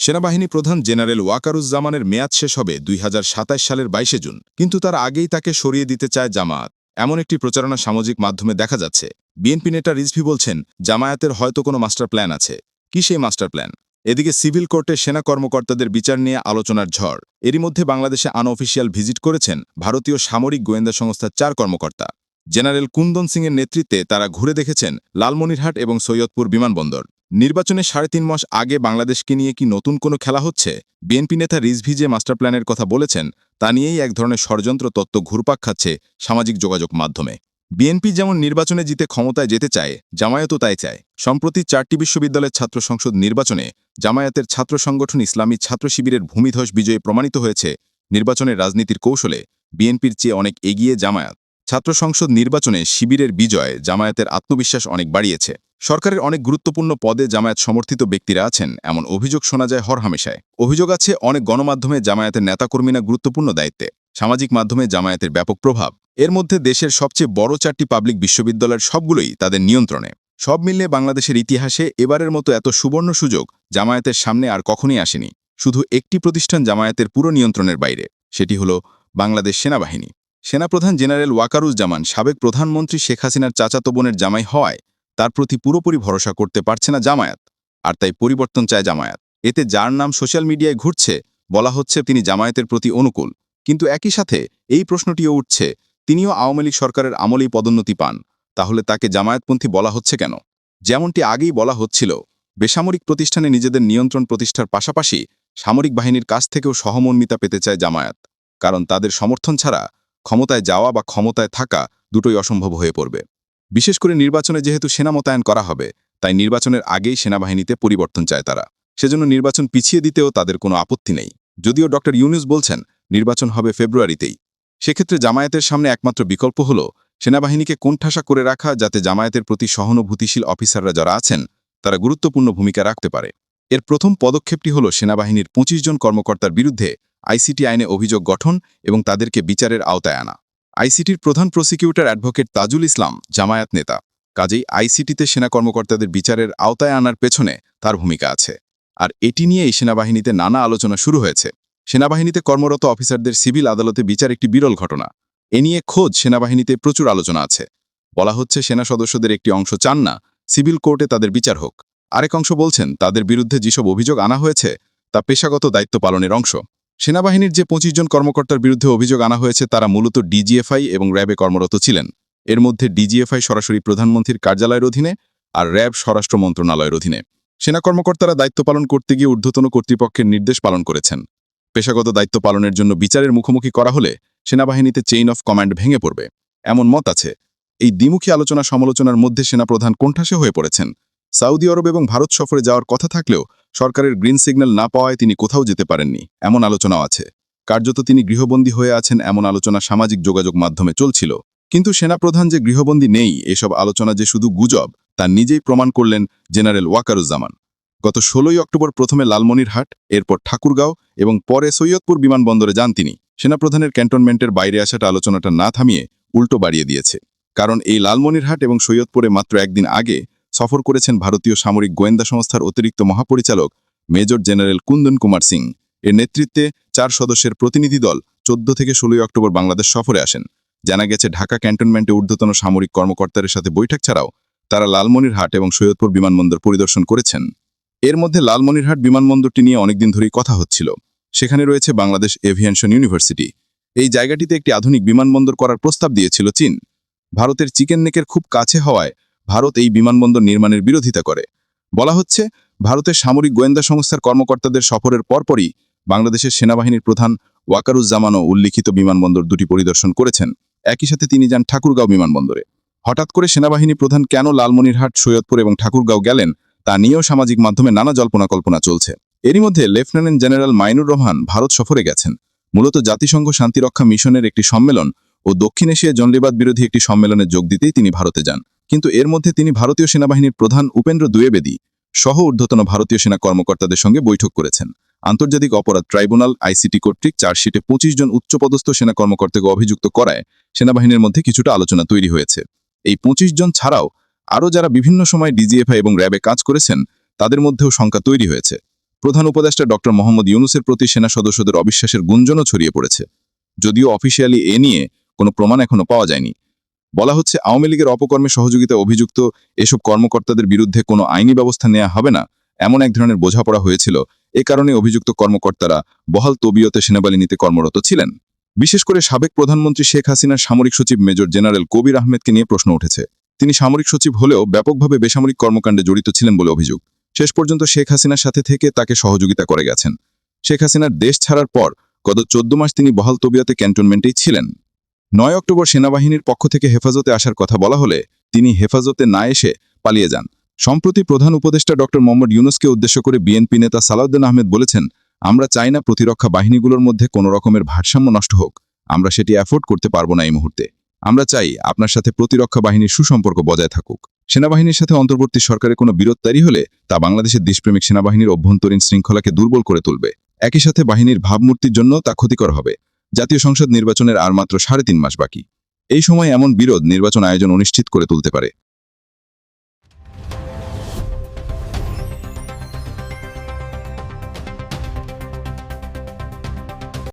সেনাবাহিনী প্রধান জেনারেল ওয়াকারুজ্জামানের মেয়াদ শেষ হবে দুই সালের বাইশে জুন, কিন্তু তার আগেই তাকে সরিয়ে দিতে চায় জামায়াত। এমন একটি প্রচারণা সামাজিক মাধ্যমে দেখা যাচ্ছে। বিএনপি নেতা রিজভি বলছেন, জামায়াতের হয়তো কোনো মাস্টার প্ল্যান আছে। কি সেই মাস্টার প্ল্যান? এদিকে সিভিল কোর্টে সেনা কর্মকর্তাদের বিচার নিয়ে আলোচনার ঝড়। এরই মধ্যে বাংলাদেশে আনঅফিসিয়াল ভিজিট করেছেন ভারতীয় সামরিক গোয়েন্দা সংস্থার চার কর্মকর্তা। জেনারেল কুন্দন সিংয়ের নেতৃত্বে তারা ঘুরে দেখেছেন লালমনিরহাট এবং সৈয়দপুর বিমানবন্দর। নির্বাচনে সাড়ে তিন মাস আগে বাংলাদেশকে নিয়ে কি নতুন কোনো খেলা হচ্ছে? বিএনপি নেতা রিজভি যে মাস্টার প্ল্যানের কথা বলেছেন, তা নিয়েই এক ধরনের ষড়যন্ত্র তত্ত্ব ঘুরপাক খাচ্ছে সামাজিক যোগাযোগ মাধ্যমে। বিএনপি যেমন নির্বাচনে জিতে ক্ষমতায় যেতে চায়, জামায়াতও তাই চায়। সম্প্রতি চারটি বিশ্ববিদ্যালয়ের ছাত্র সংসদ নির্বাচনে জামায়াতের ছাত্র সংগঠন ইসলামী ছাত্র শিবিরের ভূমিধস বিজয়ে প্রমাণিত হয়েছে। নির্বাচনের রাজনীতির কৌশলে বিএনপির চেয়ে অনেক এগিয়ে জামায়াত। ছাত্র সংসদ নির্বাচনে শিবিরের বিজয় জামায়াতের আত্মবিশ্বাস অনেক বাড়িয়েছে। সরকারের অনেক গুরুত্বপূর্ণ পদে জামায়াত সমর্থিত ব্যক্তিরা আছেন, এমন অভিযোগ শোনা যায় হরহামেশায়। অভিযোগ আছে, অনেক গণমাধ্যমে জামায়াতের নেতাকর্মীরা গুরুত্বপূর্ণ দায়িত্বে। সামাজিক মাধ্যমে জামায়াতের ব্যাপক প্রভাব। এর মধ্যে দেশের সবচেয়ে বড় চারটি পাবলিক বিশ্ববিদ্যালয়ের সবগুলোই তাদের নিয়ন্ত্রণে। সব মিলিয়ে বাংলাদেশের ইতিহাসে এবারের মতো এত সুবর্ণ সুযোগ জামায়াতের সামনে আর কখনই আসেনি। শুধু একটি প্রতিষ্ঠান জামায়াতের পুরো নিয়ন্ত্রণের বাইরে, সেটি হল বাংলাদেশ সেনাবাহিনী। সেনাপ্রধান জেনারেল ওয়াকারুজ জামান সাবেক প্রধানমন্ত্রী শেখ হাসিনার চাচাতো বোনের জামাই হওয়ায় তার প্রতি পুরোপুরি ভরসা করতে পারছে না জামায়াত, আর তাই পরিবর্তন চায় জামায়াত। এতে যার নাম সোশ্যাল মিডিয়ায় ঘুরছে, বলা হচ্ছে তিনি জামায়াতের প্রতি অনুকূল। কিন্তু একই সাথে এই প্রশ্নটিও উঠছে, তিনিও আওয়ামী লীগ সরকারের আমলেই পদোন্নতি পান, তাহলে তাকে জামায়াতপন্থী বলা হচ্ছে কেন? যেমনটি আগেই বলা হচ্ছিল, বেসামরিক প্রতিষ্ঠানে নিজেদের নিয়ন্ত্রণ প্রতিষ্ঠার পাশাপাশি সামরিক বাহিনীর কাছ থেকেও সহমর্মিতা পেতে চায় জামায়াত, কারণ তাদের সমর্থন ছাড়া ক্ষমতায় যাওয়া বা ক্ষমতায় থাকা দুটোই অসম্ভব হয়ে পড়বে। বিশেষ করে নির্বাচনে যেহেতু সেনা মোতায়েন করা হবে, তাই নির্বাচনের আগেই সেনাবাহিনীতে পরিবর্তন চায় তারা। সেজন্য নির্বাচন পিছিয়ে দিতেও তাদের কোনো আপত্তি নেই। যদিও ডক্টর ইউনুস বলছেন, নির্বাচন হবে ফেব্রুয়ারিতেই। সেক্ষেত্রে জামায়াতের সামনে একমাত্র বিকল্প হল, সেনাবাহিনীকে কোণঠাসা করে রাখা যাতে জামায়াতের প্রতি সহানুভূতিশীল অফিসাররা যারা আছেন, তারা গুরুত্বপূর্ণ ভূমিকা রাখতে পারে। এর প্রথম পদক্ষেপটি হল সেনাবাহিনীর ২৫ জন কর্মকর্তার বিরুদ্ধে আইসিটি আইনে অভিযোগ গঠন এবং তাদেরকে বিচারের আওতায় আনা। আইসিটির প্রধান প্রসিকিউটর অ্যাডভোকেট তাজুল ইসলাম জামায়াত নেতা। কাজেই আইসিটিতে সেনা কর্মকর্তাদের বিচারের আওতায় আনার পেছনে তার ভূমিকা আছে। আর এটি নিয়েই সেনাবাহিনীতে নানা আলোচনা শুরু হয়েছে। সেনাবাহিনীতে কর্মরত অফিসারদের সিভিল আদালতে বিচার একটি বিরল ঘটনা। এ নিয়ে খোঁজ সেনাবাহিনীতে প্রচুর আলোচনা আছে। বলা হচ্ছে, সেনা সদস্যদের একটি অংশ চান না, সিভিল কোর্টে তাদের বিচার হোক। আরেক অংশ বলছেন, তাদের বিরুদ্ধে যেসব অভিযোগ আনা হয়েছে, তা পেশাগত দায়িত্ব পালনের অংশ। সেনাবাহিনীর যে পঁচিশ জন কর্মকর্তার বিরুদ্ধে অভিযোগ আনা হয়েছে, তারা মূলত ডিজিএফআই এবং র্যাবে কর্মরত ছিলেন। এর মধ্যে ডিজিএফআই সরাসরি প্রধানমন্ত্রীর কার্যালয়ের অধীনে আর র্যাব স্বরাষ্ট্র মন্ত্রণালয়ের অধীনে। সেনা কর্মকর্তারা দায়িত্ব পালন করতে গিয়ে ঊর্ধ্বতন কর্তৃপক্ষের নির্দেশ পালন করেছেন। পেশাগত দায়িত্ব পালনের জন্য বিচারের মুখোমুখি করা হলে সেনাবাহিনীতে চেইন অফ কমান্ড ভেঙে পড়বে। এমন মত আছে। এই দ্বিমুখী আলোচনা সমালোচনার মধ্যে সেনাপ্রধান কোণঠাসে হয়ে পড়েছেন। সৌদি আরব এবং ভারত সফরে যাওয়ার কথা থাকলেও সরকারের গ্রিন সিগন্যাল না পাওয়ায় তিনি কোথাও যেতে পারেননি, এমন আলোচনাও আছে। কার্যত তিনি গৃহবন্দী হয়ে আছেন এমন আলোচনা সামাজিক যোগাযোগ মাধ্যমে চলছিল। কিন্তু সেনাপ্রধান যে গৃহবন্দী নেই, এসব আলোচনা যে শুধু গুজব, তা নিজেই প্রমাণ করলেন জেনারেল ওয়াকারুজ্জামান। গত ষোলোই অক্টোবর প্রথমে লালমনিরহাট, এরপর ঠাকুরগাঁও এবং পরে সৈয়দপুর বিমানবন্দরে যান তিনি। সেনাপ্রধানের ক্যান্টনমেন্টের বাইরে আসাটা আলোচনাটা না থামিয়ে উল্টো বাড়িয়ে দিয়েছে। কারণ এই লালমনিরহাট এবং সৈয়দপুরে মাত্র একদিন আগে সফর করেছেন ভারতীয় সামরিক গোয়েন্দা সংস্থার অতিরিক্ত মহাপরিচালক মেজর জেনারেল কুন্দন কুমার সিং। এর নেতৃত্বে চার সদস্যের প্রতিনিধি দল চোদ্দ থেকে ষোলোই অক্টোবর বাংলাদেশ সফরে আসেন। জানা গেছে, ঢাকা ক্যান্টনমেন্টে ঊর্ধ্বতন সামরিক কর্মকর্তাদের সাথে বৈঠক ছাড়াও তারা লালমনিরহাট এবং সৈয়দপুর বিমানবন্দর পরিদর্শন করেছেন। এর মধ্যে লালমনিরহাট বিমানবন্দরটি নিয়ে অনেকদিন ধরেই কথা হচ্ছিল। সেখানে রয়েছে বাংলাদেশ এভিয়েশন ইউনিভার্সিটি। এই জায়গাটিতে একটি আধুনিক বিমানবন্দর করার প্রস্তাব দিয়েছিল চীন। ভারতের চিকেন নেকের খুব কাছে হওয়ায় ভারত এই বিমানবন্দর নির্মাণের বিরোধিতা করে। বলা হচ্ছে, ভারতের সামরিক গোয়েন্দা সংস্থার কর্মকর্তাদের সফরের পরপরই বাংলাদেশের সেনাবাহিনীর প্রধান ওয়াকারুজ্জামানও উল্লিখিত বিমানবন্দর দুটি পরিদর্শন করেছেন। একই সাথে তিনি যান ঠাকুরগাঁও বিমানবন্দরে। হঠাৎ করে সেনাবাহিনী প্রধান কেন লালমনিরহাট, সৈয়দপুর এবং ঠাকুরগাঁও গেলেন, তা নিয়েও সামাজিক মাধ্যমে নানা জল্পনা কল্পনা চলছে। এরই মধ্যে লেফটেন্যান্ট জেনারেল মাইনুর রহমান ভারত সফরে গেছেন। মূলত জাতিসংঘ শান্তিরক্ষা মিশনের একটি সম্মেলন ও দক্ষিণ এশিয়া জঙ্গলিবাদ বিরোধী একটি সম্মেলনে যোগ দিতেই তিনি ভারতে যান। কিন্তু এর মধ্যে তিনি ভারতীয় সেনাবাহিনীর প্রধান উপেন্দ্র দুয়েবেদী সহ ঊর্ধ্বতন ভারতীয় সেনা কর্মকর্তাদের সঙ্গে বৈঠক করেছেন। আন্তর্জাতিক অপরাধ ট্রাইব্যুনাল আইসিটি কর্তৃক চার্জশিটে পঁচিশ জন উচ্চপদস্থ সেনা কর্মকর্তাকে অভিযুক্ত করায় সেনাবাহিনীর মধ্যে কিছুটা আলোচনা তৈরি হয়েছে। এই পঁচিশ জন ছাড়াও আরও যারা বিভিন্ন সময় ডিজিএফআই এবং র্যাবে কাজ করেছেন, তাদের মধ্যেও সংখ্যা তৈরি হয়েছে। প্রধান উপদেষ্টা ডক্টর মোহাম্মদ ইউনুসের প্রতি সেনা সদস্যদের অবিশ্বাসের গুঞ্জনও ছড়িয়ে পড়েছে। যদিও অফিসিয়ালি এ নিয়ে কোনো প্রমাণ এখনও পাওয়া যায়নি। বলা হচ্ছে আওয়ামী লীগের অপকর্মে সহযোগিতা অভিযুক্ত এসব কর্মকর্তাদের বিরুদ্ধে কোনো আইনি ব্যবস্থা নেওয়া হবে না, এমন এক ধরনের বোঝাপড়া হয়েছিল। এ কারণে অভিযুক্ত কর্মকর্তারা বহাল তবিয়তে সেনাবাহিনীতে কর্মরত ছিলেন। বিশেষ করে সাবেক প্রধানমন্ত্রী শেখ হাসিনার সামরিক সচিব মেজর জেনারেল কবির আহমেদকে নিয়ে প্রশ্ন উঠেছে। তিনি সামরিক সচিব হলেও ব্যাপকভাবে বেসামরিক কর্মকাণ্ডে জড়িত ছিলেন বলে অভিযোগ। শেষ পর্যন্ত শেখ হাসিনার সাথে থেকে তাকে সহযোগিতা করে গেছেন। শেখ হাসিনার দেশ ছাড়ার পর গত চোদ্দ মাস তিনি বহাল তবিয়াতে ক্যান্টনমেন্টেই ছিলেন। নয় অক্টোবর সেনাবাহিনীর পক্ষ থেকে হেফাজতে আসার কথা বলা হলে তিনি হেফাজতে না এসে পালিয়ে যান। সম্প্রতি প্রধান উপদেষ্টা ডক্টর মোহাম্মদ ইউনুসকে উদ্দেশ্য করে বিএনপি নেতা সালাউদ্দিন আহমেদ বলেছেন, আমরা চাই না প্রতিরক্ষা বাহিনীগুলোর মধ্যে কোনো রকমের ভারসাম্য নষ্ট হোক। আমরা সেটি অ্যাফোর্ড করতে পারব না এই মুহূর্তে। আমরা চাই আপনার সাথে প্রতিরক্ষা বাহিনীর সুসম্পর্ক বজায় থাকুক। সেনাবাহিনীর সাথে অন্তর্বর্তী সরকারের কোনো বিরোধ তৈরি হলে তা বাংলাদেশের দেশপ্রেমিক সেনাবাহিনীর অভ্যন্তরীণ শৃঙ্খলাকে দুর্বল করে তুলবে। একই সাথে বাহিনীর ভাবমূর্তির জন্য তা ক্ষতিকর হবে। জাতীয় সংসদ নির্বাচনের আর মাত্র সাড়ে তিন মাস বাকি। এই সময় এমন বিরোধ নির্বাচন আয়োজন অনিশ্চিত করে তুলতে পারে।